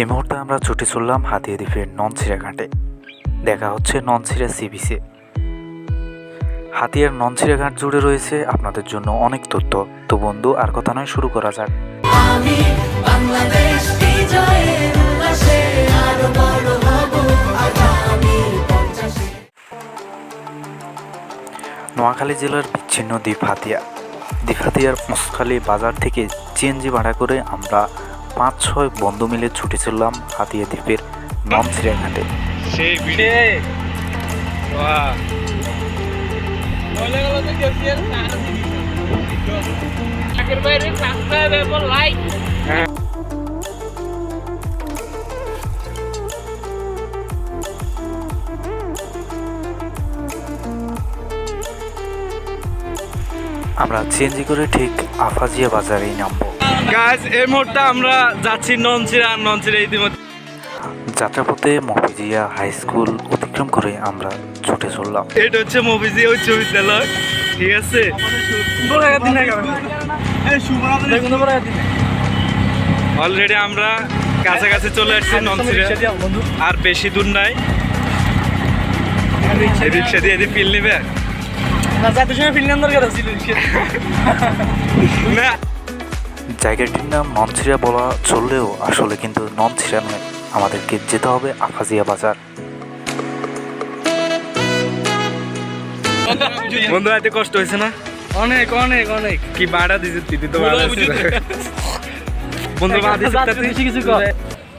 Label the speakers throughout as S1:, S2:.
S1: এই মুহূর্তে আমরা ছুটে চললাম হাতিয়া দ্বীপের ননছিরা ঘাটে। দেখা হচ্ছে ননছিরা সি বিচে হাতিয়ার ননছিরা ঘাট জুড়ে রয়েছে আপনাদের জন্য অনেক তথ্য। তো বন্ধু আর কথা নয় শুরু করা যাক।
S2: আমি বাংলাদেশ বিজয়ের উল্লাসে আরও বড় হব আগামী
S1: নোয়াখালী জেলার বিচ্ছিন্ন দ্বীপ হাতিয়া। দ্বীপ হাতিয়ার মুসখালী বাজার থেকে সিএনজি ভাড়া করে আমরা পাঁচ ছয় বন্ধু মিলে ছুটে চললাম হাতিয়া দ্বীপের ননছিরা ঘাটে
S3: সেই
S1: আমরা সিএনজি করে ঠিক আফাজিয়া বাজারেই নামবো।
S3: গাছ এই মুহূর্তে আমরা যাচ্ছি ননচিরা আর ননচিরা ইতিমধ্যে।
S1: যাত্রাপথে মফিজিয়া হাই স্কুল অতিক্রম করে আমরা ছুটে চললাম।
S3: এটা হচ্ছে মফিজি উচ্চ বিদ্যালয় ঠিক আছে? অলরেডি আমরা কাছাকাছি চলে আসছি ননচিরা। আর বেশি দূর নাই। রিক্সা দিয়ে এদিকে ফিল নিবে? না।
S1: জায়গাটির নাম ননছিরা বলা চললেও আসলে কিন্তু ননছিরা নয়। আমাদেরকে যেতে হবে আফাজিয়া বাজার।
S3: বন্ধু এত কষ্ট হয়েছে না?
S4: অনেক অনেক অনেক।
S3: কি বাড়া দিছে তুই তো বাড়া বন্ধু মা দিছে
S4: কিছু কর।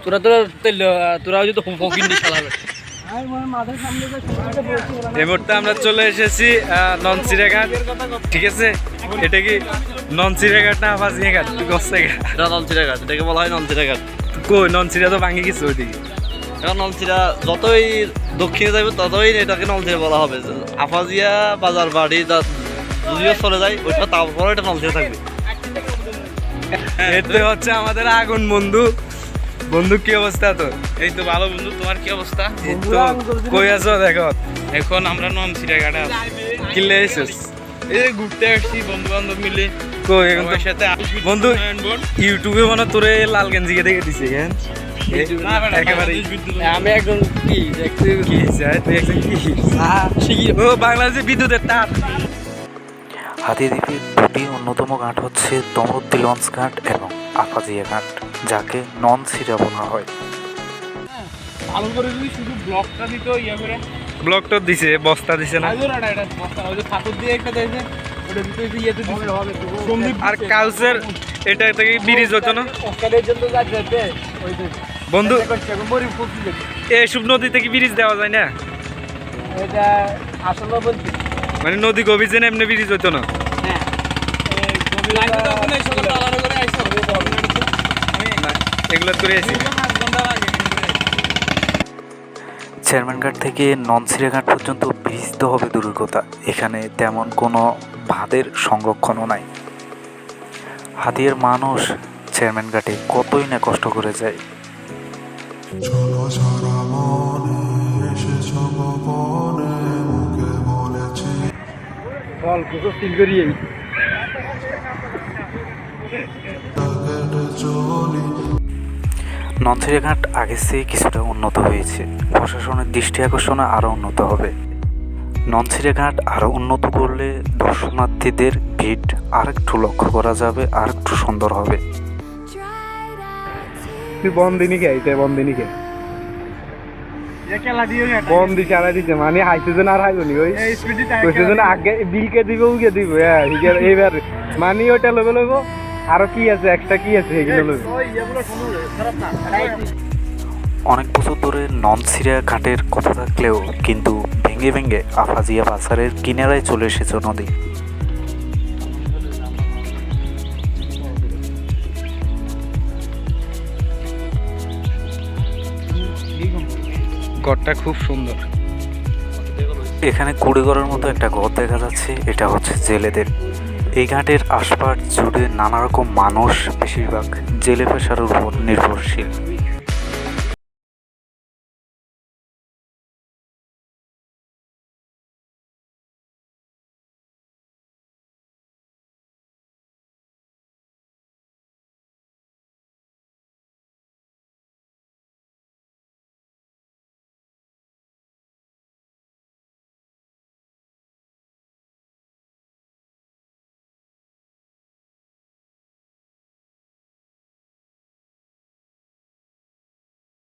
S4: তোরা তো তেল তোরা যদি ফকিন দিয়ে চালাবে
S3: এই মুহূর্তে আমরা চলে এসেছি ননসিরা ঘাট ঠিক আছে? এটা কি ননসিরা ঘাট না ফাজিয়া ঘাট
S4: এটা গাছ এটাকে বলা হয় গাছ
S3: কই ননসিরা তো ভাঙে গেছে ওইদিকে।
S4: এখন নলচিরা যতই দক্ষিণে যাবে ততই এটাকে নলচিরা বলা হবে। আফাজিয়া বাজার বাড়ি যদিও চলে যায় ওইটা তারপরে এটা নলচিরা থাকবে।
S3: এতে হচ্ছে আমাদের আগুন বন্ধু। বন্ধু কি অবস্থা তোর?
S5: এই তো ভালো বন্ধু তোমার কি অবস্থা?
S3: তো কই আছো দেখো?
S5: এখন আমরা নন সিটাঘাটে আছি।
S3: কিলে এসেছিস?
S5: এই ঘুরতে আসছি বন্ধু বান্ধব মিলে।
S3: কই এখন তো?
S5: সবার সাথে
S3: বন্ধু ইউটিউবে মনে তোরে লাল গেঞ্জিকে দেখে দিছে কেন?
S4: আমি একজন কি?
S3: কি তুই একজন কি? ও বাংলাদেশে বিদ্যুতের তার।
S1: হাতিয়া দ্বীপের দুটি অন্যতম ঘাট হচ্ছে তমরুদ্দি লঞ্চ ঘাট এবং আফাজিয়া ঘাট। যাকে ননছিরা বলা হয়।
S5: ভালো করে যদি শুধু ব্লকটা দিত ইয়ে করে
S3: দিছে বস্তা দিছে না?
S5: আইজোর আটা এটা বস্তা ওই যে ফাটুর দিয়ে একটা দিয়েছে
S3: আর কালচার এটা থেকে ব্রিজ হতো না?
S4: ওখানের জন্য ওই
S3: বন্ধু এইসব নদীতে কি ব্রিজ দেওয়া যায় না?
S4: এটা
S3: মানে নদী গভীর জেনে এমনি ব্রিজ হতো না। এগুলো
S1: চেয়ারম্যান ঘাট থেকে ননছিরা ঘাট পর্যন্ত ব্রিজ তো হবে দূরের কথা এখানে তেমন কোনো বাঁধের সংরক্ষণও নাই। হাতিয়ার মানুষ চেয়ারম্যান ঘাটে কতই না কষ্ট করে যায়।
S6: চলো সারা মনে এসেছ গোপনে মুখে বলেছি
S4: ফল কুকুর ফিল করিয়ে
S6: কেটে চলি
S1: ননছিরা ঘাট আগের চেয়ে কিছুটা উন্নত হয়েছে। প্রশাসনের দৃষ্টি আকর্ষণে আরও উন্নত হবে। ননছিরা ঘাট আরও উন্নত করলে দর্শনার্থীদের ভিড় আরেকটু লক্ষ্য করা যাবে আর একটু সুন্দর হবে।
S3: তুই বন্দি চালা দিছে মানে যেন আর হাইব নি ওই কইছে আগে বিল কে দিবে দিব হ্যাঁ হিগের এইবার মানে ওটা লবে আরও কি আছে? এক্সট্রা কি আছে এগুলো
S1: অনেক বছর ধরে ননসিরা ঘাটের কথা থাকলেও কিন্তু ভেঙে ভেঙে আফাজিয়া বাজারের কিনারায় চলে এসেছে নদী।
S3: গড়টা খুব সুন্দর।
S1: এখানে কুড়েঘরের মতো একটা ঘর দেখা যাচ্ছে এটা হচ্ছে জেলেদের। এই ঘাটের আশপাশ জুড়ে নানা রকম মানুষ বেশিরভাগ জেলে পেশার উপর নির্ভরশীল।